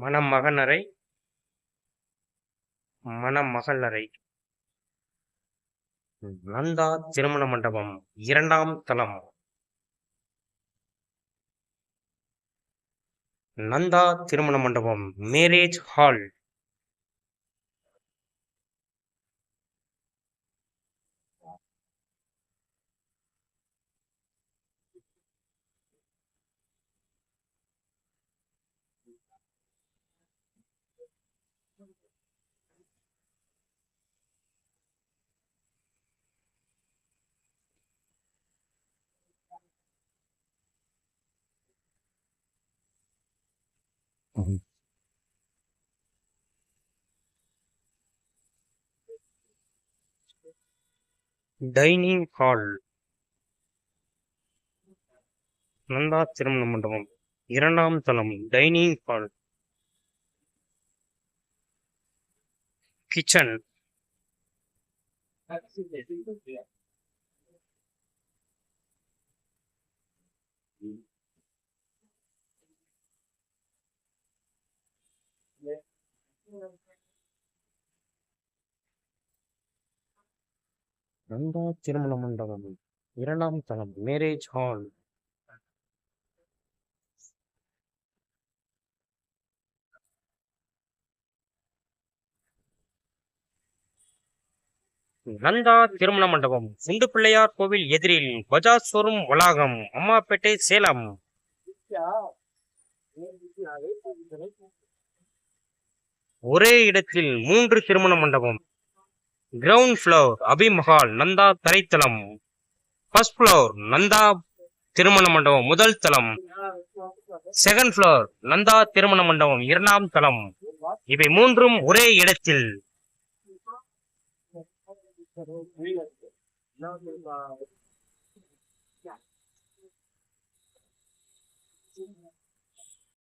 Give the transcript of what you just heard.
மணமகனரை மணமகளரை நந்தா திருமண மண்டபம் இரண்டாம் தளம். நந்தா திருமண மண்டபம் marriage hall. Dining hall. Nanda திருமண மண்டபம். இரண்டாம் தளம். Dining hall. கிச்சன் நந்தா திருமண மண்டபம் இரண்டாம் தளம் மேரேஜ் ஹால் நந்தா திருமண மண்டபம். குண்டு பிள்ளையார் கோவில் எதிரில் பஜாஜ் ஷோரூம் வளாகம் அம்மாப்பேட்டை சேலம். ஒரே இடத்தில் மூன்று திருமண மண்டபம். கிரவுண்ட் ஃப்ளோர் அபிமஹால் நந்தா தரைத்தளம். ஃபர்ஸ்ட் ஃப்ளோர் நந்தா திருமண மண்டபம் முதல் தளம். செகண்ட் ஃப்ளோர் நந்தா திருமண மண்டபம் இரண்டாம் தளம். இவை மூன்றும் ஒரே இடத்தில். Yeah.